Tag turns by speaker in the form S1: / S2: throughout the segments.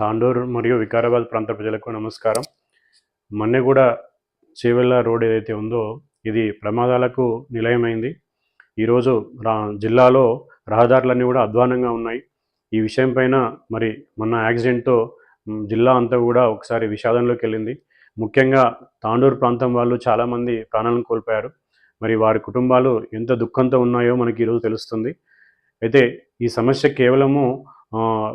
S1: తాండూరు మరియు వికారాబాద్ ప్రాంత ప్రజలకు నమస్కారం. మన్నెగూడ చేవెళ్ళ రోడ్ ఏదైతే ఉందో ఇది ప్రమాదాలకు నిలయమైంది. ఈరోజు రా జిల్లాలో రహదారులన్నీ కూడా అధ్వానంగా ఉన్నాయి. ఈ విషయం పైన మరి మొన్న యాక్సిడెంట్తో జిల్లా అంతా కూడా ఒకసారి విషాదంలోకి వెళ్ళింది. ముఖ్యంగా తాండూరు ప్రాంతం వాళ్ళు చాలామంది ప్రాణాలను కోల్పోయారు. మరి వారి కుటుంబాలు ఎంత దుఃఖంతో ఉన్నాయో మనకి ఈరోజు తెలుస్తుంది. అయితే ఈ సమస్య కేవలము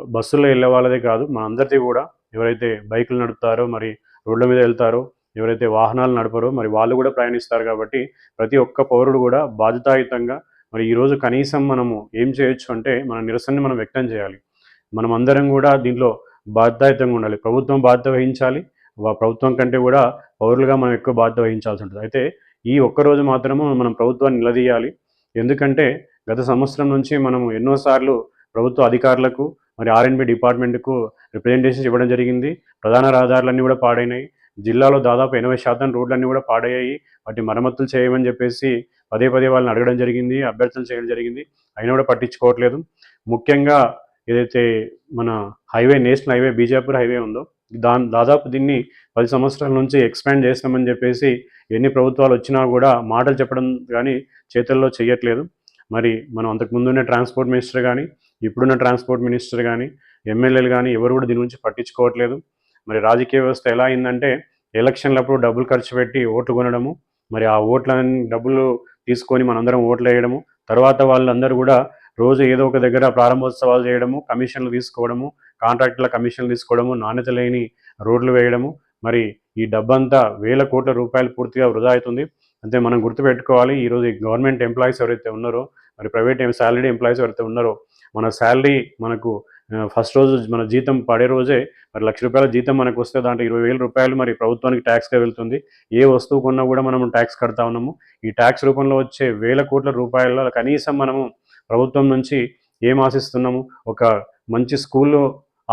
S1: బస్సుల్లో వెళ్ళే వాళ్ళదే కాదు మన అందరిది కూడా ఎవరైతే బైకులు నడుపుతారో మరి రోడ్ల మీద వెళ్తారో ఎవరైతే వాహనాలు నడపరో మరి వాళ్ళు కూడా ప్రయాణిస్తారు కాబట్టి ప్రతి ఒక్క పౌరుడు కూడా బాధ్యతాయుతంగా మరి ఈరోజు కనీసం మనము ఏం చేయొచ్చు అంటే మన నిరసనని మనం వ్యక్తం చేయాలి. మనం అందరం కూడా దీంట్లో బాధ్యతాయుతంగా ఉండాలి. ప్రభుత్వం బాధ్యత వహించాలి. ప్రభుత్వం కంటే కూడా పౌరులుగా మనం ఎక్కువ బాధ్యత వహించాల్సి ఉంటుంది. అయితే ఈ ఒక్క రోజు మాత్రము మనం ప్రభుత్వాన్ని నిలదీయాలి. ఎందుకంటే గత సంవత్సరం నుంచి మనం ఎన్నోసార్లు ప్రభుత్వ అధికారులకు మరి ఆర్ఎన్బి డిపార్ట్మెంట్కు రిప్రజెంటేషన్స్ ఇవ్వడం జరిగింది. ప్రధాన రహదారులన్నీ కూడా పాడైనాయి. జిల్లాలో దాదాపు ఎనభై శాతం రోడ్లన్నీ కూడా పాడయ్యాయి. వాటి మరమ్మతులు చేయమని చెప్పేసి పదే పదే వాళ్ళని అడగడం జరిగింది అభ్యర్థన చేయడం జరిగింది. అయినా కూడా పట్టించుకోవట్లేదు. ముఖ్యంగా ఏదైతే మన highway national highway Bijapur highway ఉందో దాని దాదాపు దీన్ని పది సంవత్సరాల నుంచి ఎక్స్పాండ్ చేస్తామని చెప్పేసి ఎన్ని ప్రభుత్వాలు వచ్చినా కూడా మాటలు చెప్పడం కానీ చేతుల్లో చేయట్లేదు మరి మనం అంతకు ముందున్న ట్రాన్స్పోర్ట్ మినిస్టర్ కానీ ఇప్పుడున్న ట్రాన్స్పోర్ట్ మినిస్టర్ కానీ ఎమ్మెల్యేలు కానీ ఎవరు కూడా దీని గురించి పట్టించుకోవట్లేదు. మరి రాజకీయ వ్యవస్థ ఎలా అయిందంటే ఎలక్షన్లప్పుడు డబ్బులు ఖర్చు పెట్టి ఓట్లు కొనడము మరి ఆ ఓట్లని డబ్బులు తీసుకొని మనందరం ఓట్లు వేయడము తర్వాత వాళ్ళందరూ కూడా రోజు ఏదో ఒక దగ్గర ప్రారంభోత్సవాలు చేయడము కమిషన్లు తీసుకోవడము కాంట్రాక్టుల కమిషన్లు తీసుకోవడము నాణ్యత లేని రోడ్లు వేయడము మరి ఈ డబ్బంతా వేల కోట్ల రూపాయలు పూర్తిగా వృధా అవుతుంది. అంతే మనం గుర్తుపెట్టుకోవాలి ఈరోజు గవర్నమెంట్ ఎంప్లాయీస్ ఎవరైతే ఉన్నారో మరి ప్రైవేట్ శాలరీ ఎంప్లాయీస్ ఎవరైతే ఉన్నారో మన శాలరీ మనకు ఫస్ట్ రోజు మన జీతం పడే రోజే మరి లక్ష రూపాయల జీతం మనకు వస్తే దాంట్లో ఇరవై వేల రూపాయలు మరి ప్రభుత్వానికి ట్యాక్స్గా వెళ్తుంది. ఏ వస్తువు కొన్నా కూడా మనం ట్యాక్స్ కడతా ఉన్నాము. ఈ ట్యాక్స్ రూపంలో వచ్చే వేల కోట్ల రూపాయల కనీసం మనము ప్రభుత్వం నుంచి ఏం ఆశిస్తున్నాము? ఒక మంచి స్కూల్లో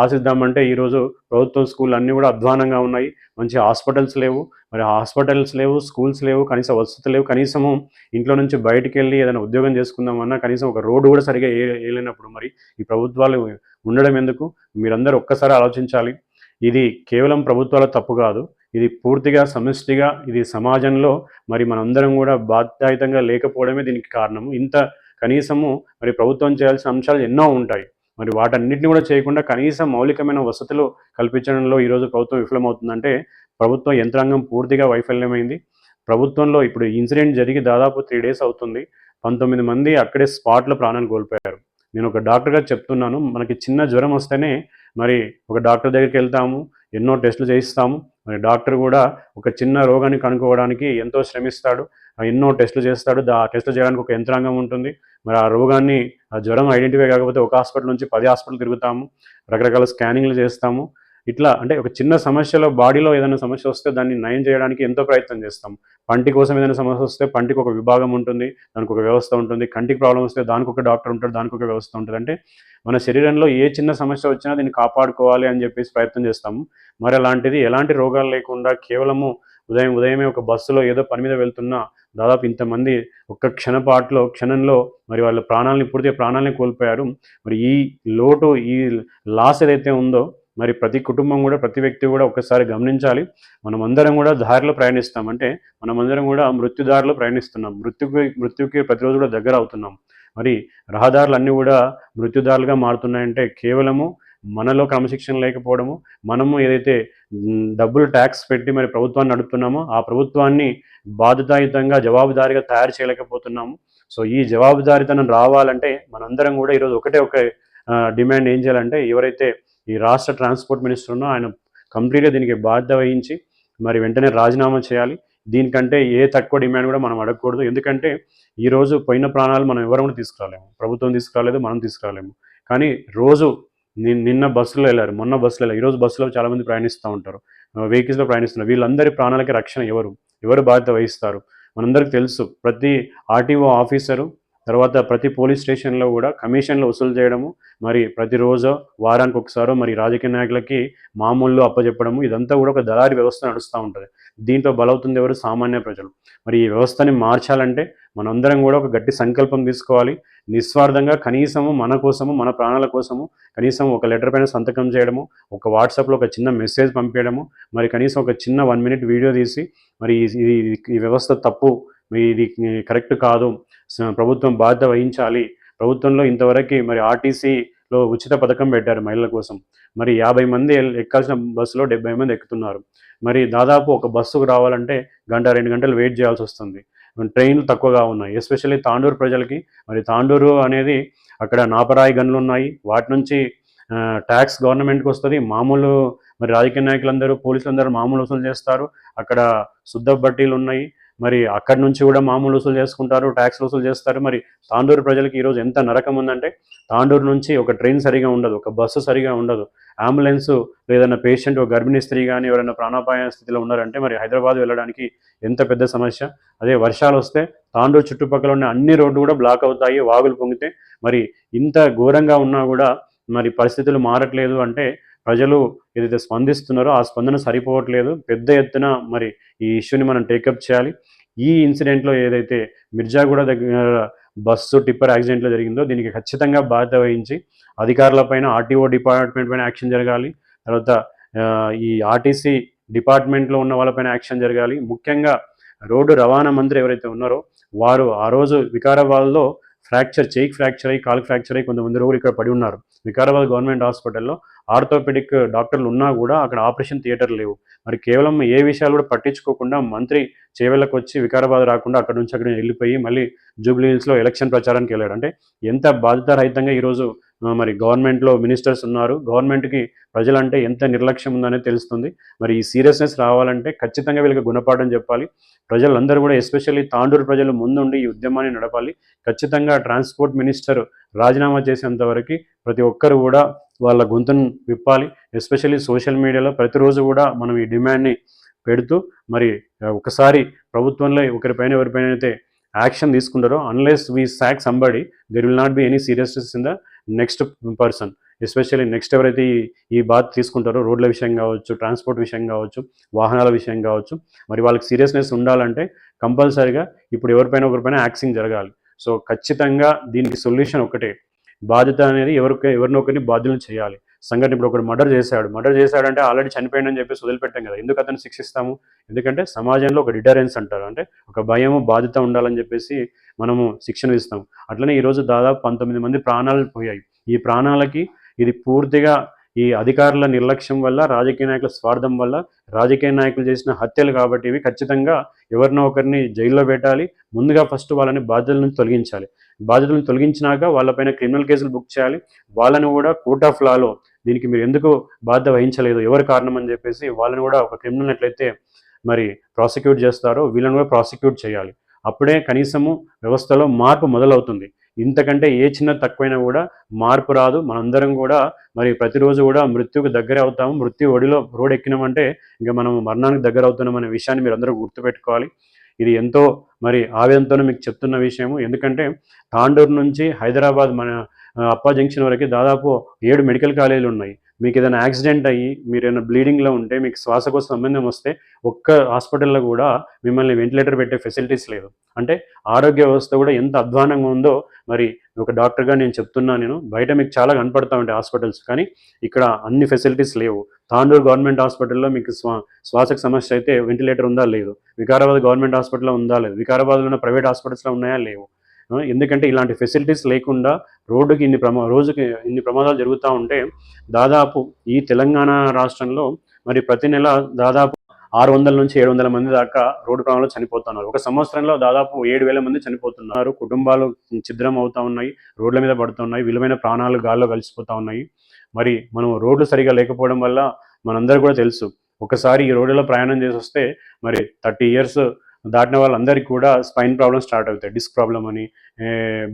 S1: ఆశిద్దామంటే ఈరోజు ప్రభుత్వం స్కూల్ అన్నీ కూడా అధ్వానంగా ఉన్నాయి. మంచి హాస్పిటల్స్ లేవు. మరి హాస్పిటల్స్ లేవు స్కూల్స్ లేవు కనీసం వసతులు లేవు. కనీసము ఇంట్లో నుంచి బయటికి వెళ్ళి ఏదైనా ఉద్యోగం చేసుకుందామన్నా కనీసం ఒక రోడ్డు కూడా సరిగా వేయలేనప్పుడు మరి ఈ ప్రభుత్వాలు ఉండడం ఎందుకు? మీరందరూ ఒక్కసారి ఆలోచించాలి. ఇది కేవలం ప్రభుత్వాల తప్పు కాదు. ఇది పూర్తిగా సమిష్టిగా ఇది సమాజంలో మరి మనందరం కూడా బాధ్యాయుతంగా లేకపోవడమే దీనికి కారణము. ఇంత కనీసము మరి ప్రభుత్వం చేయాల్సిన అంశాలు ఎన్నో ఉంటాయి. మరి వాటన్నిటిని కూడా చేయకుండా కనీసం మౌలికమైన వసతులు కల్పించడంలో ఈరోజు ప్రభుత్వం విఫలమవుతుందంటే ప్రభుత్వ యంత్రాంగం పూర్తిగా వైఫల్యమైంది. ప్రభుత్వంలో ఇప్పుడు ఇన్సిడెంట్ జరిగి దాదాపు త్రీ డేస్ అవుతుంది. పంతొమ్మిది మంది అక్కడే స్పాట్లో ప్రాణాలు కోల్పోయారు. నేను ఒక డాక్టర్గా చెప్తున్నాను మనకి చిన్న జ్వరం వస్తేనే మరి ఒక డాక్టర్ దగ్గరికి వెళ్తాము ఎన్నో టెస్టులు చేయిస్తాము. మరి డాక్టర్ కూడా ఒక చిన్న రోగాన్ని కనుక్కోవడానికి ఎంతో శ్రమిస్తాడు. ఎన్నో టెస్టులు చేస్తాడు. దా- ఆ టెస్టులు చేయడానికి ఒక యంత్రాంగం ఉంటుంది. మరి ఆ రోగాన్ని ఆ జ్వరం ఐడెంటిఫై కాకపోతే ఒక హాస్పిటల్ నుంచి పది హాస్పిటల్ తిరుగుతాము. రకరకాల స్కానింగ్లు చేస్తాము. ఇట్లా అంటే ఒక చిన్న సమస్యలో బాడీలో ఏదైనా సమస్య వస్తే దాన్ని నయం చేయడానికి ఎంతో ప్రయత్నం చేస్తాం. పంటి కోసం ఏదైనా సమస్య వస్తే పంటికి ఒక విభాగం ఉంటుంది దానికి ఒక వ్యవస్థ ఉంటుంది. కంటికి ప్రాబ్లం వస్తే దానికి ఒక డాక్టర్ ఉంటాడు దానికి ఒక వ్యవస్థ ఉంటుంది. అంటే మన శరీరంలో ఏ చిన్న సమస్య వచ్చినా దీన్ని కాపాడుకోవాలి అని చెప్పేసి ప్రయత్నం చేస్తాము. మరి అలాంటిది ఎలాంటి రోగాలు లేకుండా కేవలము ఉదయం ఉదయమే ఒక బస్సులో ఏదో పని మీద వెళ్తున్నా దాదాపు ఇంతమంది ఒక్క క్షణపాటులో క్షణంలో మరి వాళ్ళ ప్రాణాలని పూర్తిగా ప్రాణాలని కోల్పోయారు. మరి ఈ లోటు ఈ లాస్ ఏదైతే ఉందో మరి ప్రతి కుటుంబం కూడా ప్రతి వ్యక్తి కూడా ఒకసారి గమనించాలి. మనమందరం కూడా దారిలో ప్రయాణిస్తాం. అంటే మనమందరం కూడా మృత్యుదారిలో ప్రయాణిస్తున్నాం. మృత్యుకి మృత్యుకి ప్రతిరోజు కూడా దగ్గర అవుతున్నాం. మరి రహదారులు అన్నీ కూడా మృత్యుదారులుగా మారుతున్నాయంటే కేవలము మనలో క్రమశిక్షణ లేకపోవడము మనము ఏదైతే డబ్బులు ట్యాక్స్ పెట్టి మరి ప్రభుత్వాన్ని నడుపుతున్నామో ఆ ప్రభుత్వాన్ని బాధ్యతాయుతంగా జవాబుదారీగా తయారు చేయలేకపోతున్నాము. సో ఈ జవాబుదారీతనం రావాలంటే మనందరం కూడా ఈరోజు ఒకటే ఒక డిమాండ్ ఏం చేయాలంటే ఎవరైతే ఈ రాష్ట్ర ట్రాన్స్పోర్ట్ మినిస్టర్ ఉన్నో ఆయన కంప్లీట్గా దీనికి బాధ్యత వహించి మరి వెంటనే రాజీనామా చేయాలి. దీనికంటే ఏ తక్కువ డిమాండ్ కూడా మనం అడగకూడదు. ఎందుకంటే ఈరోజు పోయిన ప్రాణాలు మనం ఎవరు కూడా తీసుకురాలేము. ప్రభుత్వం తీసుకురాలేదు మనం తీసుకురాలేము. కానీ రోజు నిన్న బస్సులో వెళ్ళారు. మొన్న బస్సులో వెళ్ళారు. ఈరోజు బస్సులో చాలామంది ప్రయాణిస్తూ ఉంటారు. వెహికల్స్లో ప్రయాణిస్తున్నారు. వీళ్ళందరి ప్రాణాలకి రక్షణ ఎవరు? ఎవరు బాధ్యత వహిస్తారు? మనందరికీ తెలుసు. ప్రతి ఆర్టీఓ ఆఫీసరు తర్వాత ప్రతి పోలీస్ స్టేషన్లో కూడా కమిషన్లు వసూలు చేయడము మరి ప్రతిరోజు వారానికి ఒకసారో మరి రాజకీయ నాయకులకి మామూలు అప్పచెప్పడము ఇదంతా కూడా ఒక దళారి వ్యవస్థ నడుస్తూ ఉంటుంది. దీంట్లో బలవుతుంది ఎవరు? సామాన్య ప్రజలు. మరి ఈ వ్యవస్థని మార్చాలంటే మనందరం కూడా ఒక గట్టి సంకల్పం తీసుకోవాలి. నిస్వార్థంగా కనీసము మన కోసము మన ప్రాణాల కోసము కనీసం ఒక లెటర్ పైన సంతకం చేయడము ఒక వాట్సాప్లో ఒక చిన్న మెసేజ్ పంపించడము మరి కనీసం ఒక చిన్న వన్ మినిట్ వీడియో తీసి మరి ఈ- ఈ వ్యవస్థ తప్పు ఇది కరెక్ట్ కాదు ప్రభుత్వం బాధ్యత వహించాలి. ప్రభుత్వంలో ఇంతవరకు మరి ఆర్టీసీ లో ఉచిత పథకం పెట్టారు మహిళల కోసం. మరి యాభై మంది ఎక్కాల్సిన బస్సులో డెబ్బై మంది ఎక్కుతున్నారు. మరి దాదాపు ఒక బస్సుకు రావాలంటే గంట రెండు గంటలు వెయిట్ చేయాల్సి వస్తుంది. ట్రైన్లు తక్కువగా ఉన్నాయి. ఎస్పెషల్లీ తాండూరు ప్రజలకి. మరి తాండూరు అనేది అక్కడ నాపరాయి గనులు ఉన్నాయి. వాటి నుంచి ట్యాక్స్ గవర్నమెంట్కి వస్తుంది. మామూలు మరి రాజకీయ నాయకులందరూ పోలీసులందరూ మామూలు వసూలు చేస్తారు. అక్కడ శుద్ధ బట్టీలు ఉన్నాయి. మరి అక్కడి నుంచి కూడా మామూలు వసూలు చేసుకుంటారు ట్యాక్స్ వసూలు చేస్తారు. మరి తాండూరు ప్రజలకి ఈరోజు ఎంత నరకం ఉందంటే తాండూరు నుంచి ఒక ట్రైన్ సరిగా ఉండదు ఒక బస్సు సరిగా ఉండదు. అంబులెన్స్ లేదన్నా పేషెంట్ ఒక గర్భిణీ స్త్రీ కానీ ఎవరైనా ప్రాణాపాయ స్థితిలో ఉన్నారంటే మరి హైదరాబాద్ వెళ్ళడానికి ఎంత పెద్ద సమస్య? అదే వర్షాలు వస్తే తాండూరు చుట్టుపక్కల ఉన్న అన్ని రోడ్లు కూడా బ్లాక్ అవుతాయి వాగులు పొంగితే మరి ఇంత ఘోరంగా ఉన్నా కూడా మరి పరిస్థితులు మారట్లేదు అంటే ప్రజలు ఏదైతే స్పందిస్తున్నారో ఆ స్పందన సరిపోవట్లేదు. పెద్ద ఎత్తున మరి ఈ ఇష్యూని మనం టేకప్ చేయాలి. ఈ ఇన్సిడెంట్లో ఏదైతే మిర్జాగూడ దగ్గర బస్సు టిప్పర్ యాక్సిడెంట్లో జరిగిందో దీనికి ఖచ్చితంగా బాధ్యత వహించి అధికారులపైన ఆర్టీఓ డిపార్ట్మెంట్ పైన యాక్షన్ జరగాలి. తర్వాత ఈ ఆర్టీసీ డిపార్ట్మెంట్లో ఉన్న వాళ్ళపైన యాక్షన్ జరగాలి. ముఖ్యంగా రోడ్డు రవాణా మంత్రి ఎవరైతే ఉన్నారో వారు ఆ రోజు వికారాబాద్లో ఫ్రాక్చర్ చేయికి ఫ్రాక్చర్ అయ్యి కాలు ఫ్రాక్చర్ అయ్యి కొంతమంది రోగులు ఇక్కడ పడి ఉన్నారు. వికారాబాద్ గవర్నమెంట్ హాస్పిటల్లో ఆర్థోపెడిక్ డాక్టర్లు ఉన్నా కూడా అక్కడ ఆపరేషన్ థియేటర్ లేవు. మరి కేవలం ఏ విషయాలు కూడా పట్టించుకోకుండా మంత్రి చేవెళ్ళకు వచ్చి వికారాబాద్ రాకుండా అక్కడ నుంచి అక్కడ వెళ్ళిపోయి మళ్ళీ జూబ్లీ హిల్స్లో ఎలక్షన్ ప్రచారానికి వెళ్ళాడు. అంటే ఎంత బాధ్యతారహితంగా ఈరోజు మరి గవర్నమెంట్లో మినిస్టర్స్ ఉన్నారు. గవర్నమెంట్కి ప్రజలంటే ఎంత నిర్లక్ష్యం ఉందనే తెలుస్తుంది. మరి ఈ సీరియస్నెస్ రావాలంటే ఖచ్చితంగా వీళ్ళకి గుణపాఠం చెప్పాలి. ప్రజలందరూ కూడా ఎస్పెషల్లీ తాండూరు ప్రజలు ముందుండి ఈ ఉద్యమాన్ని నడపాలి. ఖచ్చితంగా ట్రాన్స్పోర్ట్ మినిస్టర్ రాజీనామా చేసేంత వరకు ప్రతి ఒక్కరు కూడా వాళ్ళ గొంతును విప్పాలి. ఎస్పెషల్లీ సోషల్ మీడియాలో ప్రతిరోజు కూడా మనం ఈ డిమాండ్ని పెడుతూ మరి ఒకసారి ప్రభుత్వంలో ఒకరిపైన ఎవరిపైన అయితే యాక్షన్ తీసుకుంటారో unless we sack somebody there will not be any seriousness in the next person especially next ఎవరైతే ఈ ఈ బాధ తీసుకుంటారో రోడ్ల విషయం కావచ్చు ట్రాన్స్పోర్ట్ విషయం కావచ్చు వాహనాల విషయం కావచ్చు మరి వాళ్ళకి సీరియస్నెస్ ఉండాలంటే కంపల్సరీగా ఇప్పుడు ఎవరిపైన ఒకరిపైన యాక్సింగ్ జరగాలి. సో ఖచ్చితంగా దీనికి సొల్యూషన్ ఒకటే. బాధ్యత అనేది ఎవరికి ఎవరినొకరిని బాధ్యులను చేయాలి. సంఘటన ఇప్పుడు ఒకడు మర్డర్ చేశాడు. మర్డర్ చేశాడంటే ఆల్రెడీ చనిపోయాడని చెప్పేసి వదిలిపెట్టాం కదా. ఎందుకు అతను శిక్షిస్తాము? ఎందుకంటే సమాజంలో ఒక డిటరెన్స్ అంటారు. అంటే ఒక భయము బాధ్యత ఉండాలని చెప్పేసి మనము శిక్షణ ఇస్తాం. అట్లనే ఈరోజు దాదాపు పంతొమ్మిది మంది ప్రాణాలు పోయాయి. ఈ ప్రాణాలకి ఇది పూర్తిగా ఈ అధికారుల నిర్లక్ష్యం వల్ల రాజకీయ నాయకుల స్వార్థం వల్ల రాజకీయ నాయకులు చేసిన హత్యలు కాబట్టి ఇవి ఖచ్చితంగా ఎవరినో ఒకరిని జైల్లో పెట్టాలి. ముందుగా ఫస్ట్ వాళ్ళని బాధ్యతల నుంచి తొలగించాలి. బాధ్యతలను తొలగించినాక వాళ్ళపైన క్రిమినల్ కేసులు బుక్ చేయాలి. వాళ్ళని కూడా కోర్ట్ ఆఫ్ లాలో దీనికి మీరు ఎందుకు బాధ్యత వహించలేదు? ఎవరు కారణం అని చెప్పేసి వాళ్ళని కూడా ఒక క్రిమినల్ ఎట్లయితే మరి ప్రాసిక్యూట్ చేస్తారో వీళ్ళని కూడా ప్రాసిక్యూట్ చేయాలి. అప్పుడే కనీసము వ్యవస్థలో మార్పు మొదలవుతుంది. ఇంతకంటే ఏ చిన్న తక్కువైనా కూడా మార్పు రాదు. మనందరం కూడా మరి ప్రతిరోజు కూడా మృత్యుకు దగ్గర అవుతాము. మృత్యు ఒడిలో రోడ్ ఎక్కినామంటే ఇంకా మనం మరణానికి దగ్గర అవుతున్నాం అనే విషయాన్ని మీరు అందరూ గుర్తుపెట్టుకోవాలి. ఇది ఎంతో మరి ఆవేదంతో మీకు చెప్తున్న విషయము. ఎందుకంటే తాండూరు నుంచి హైదరాబాద్ మన అప్పా జంక్షన్ వరకు దాదాపు ఏడు మెడికల్ కాలేజీలు ఉన్నాయి. మీకు ఏదైనా యాక్సిడెంట్ అయ్యి మీరు ఏదైనా బ్లీడింగ్లో ఉంటే మీకు శ్వాసకోశ సంబంధం వస్తే ఒక్క హాస్పిటల్లో కూడా మిమ్మల్ని వెంటిలేటర్ పెట్టే ఫెసిలిటీస్ లేదు అంటే ఆరోగ్య వ్యవస్థ కూడా ఎంత అధ్వానంగా ఉందో మరి ఒక డాక్టర్గా నేను చెప్తున్నా నేను బయట మీకు చాలా కనపడతా ఉంటాయి హాస్పిటల్స్ కానీ ఇక్కడ అన్ని ఫెసిలిటీస్ లేవు. తాండూరు గవర్నమెంట్ హాస్పిటల్లో మీకు శ్వా శ్వాసకు సమస్య అయితే వెంటిలేటర్ ఉందా? లేదు. వికారాబాద్ గవర్నమెంట్ హాస్పిటల్లో ఉందా? లేదు. వికారాబాద్లో ఉన్న ప్రైవేట్ హాస్పిటల్స్లో ఉన్నాయా? లేవు. ఎందుకంటే ఇలాంటి ఫెసిలిటీస్ లేకుండా రోడ్డుకి ఇన్ని ప్రమా రోజుకి ఇన్ని ప్రమాదాలు జరుగుతూ ఉంటే దాదాపు ఈ తెలంగాణ రాష్ట్రంలో మరి ప్రతి నెల దాదాపు ఆరు వందల నుంచి ఏడు వందల మంది దాకా రోడ్డు ప్రమాదంలో చనిపోతున్నారు. ఒక సంవత్సరంలో దాదాపు ఏడు వేల మంది చనిపోతున్నారు. కుటుంబాలు ఛిద్రం అవుతా ఉన్నాయి రోడ్ల మీద పడుతున్నాయి విలువైన ప్రాణాలు గాల్లో కలిసిపోతా ఉన్నాయి. మరి మనం రోడ్లు సరిగా లేకపోవడం వల్ల మనందరూ కూడా తెలుసు. ఒకసారి ఈ రోడ్లలో ప్రయాణం చేసి వస్తే మరి థర్టీ ఇయర్స్ దాటిన వాళ్ళందరికీ కూడా స్పైన్ ప్రాబ్లమ్ స్టార్ట్ అవుతాయి. డిస్క్ ప్రాబ్లం అని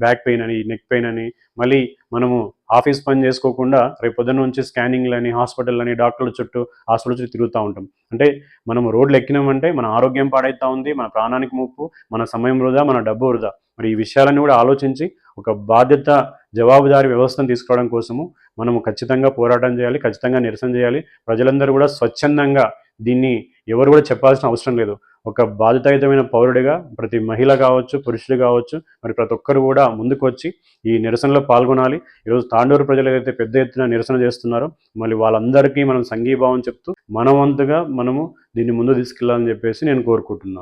S1: బ్యాక్ పెయిన్ అని నెక్ పెయిన్ అని. మళ్ళీ మనము ఆఫీస్ పని చేసుకోకుండా రేపు పొద్దున్న నుంచి స్కానింగ్లని హాస్పిటల్ డాక్టర్ల చుట్టూ హాస్పిటల్ చుట్టూ తిరుగుతూ ఉంటాం. అంటే మనం రోడ్లు ఎక్కినామంటే మన ఆరోగ్యం పాడైతా ఉంది మన ప్రాణానికి ముప్పు మన సమయం వృధా మన డబ్బు వృధా. మరి ఈ విషయాలన్నీ కూడా ఆలోచించి ఒక బాధ్యత జవాబుదారి వ్యవస్థను తీసుకోవడం కోసము మనము ఖచ్చితంగా పోరాటం చేయాలి ఖచ్చితంగా నిరసన చేయాలి. ప్రజలందరూ కూడా స్వచ్ఛందంగా దీన్ని ఎవరు కూడా చెప్పాల్సిన అవసరం లేదు. ఒక బాధ్యతాయుతమైన పౌరుడిగా ప్రతి మహిళ కావచ్చు పురుషుడు కావచ్చు మరి ప్రతి ఒక్కరు కూడా ముందుకు వచ్చి ఈ నిరసనలో పాల్గొనాలి. ఈరోజు తాండూరు ప్రజలు ఏదైతే పెద్ద ఎత్తున నిరసన చేస్తున్నారో మళ్ళీ వాళ్ళందరికీ మనం సంఘీభావం చెప్తూ మనవంతుగా మనము దీన్ని ముందు తీసుకెళ్ళాలని చెప్పేసి నేను కోరుకుంటున్నాను.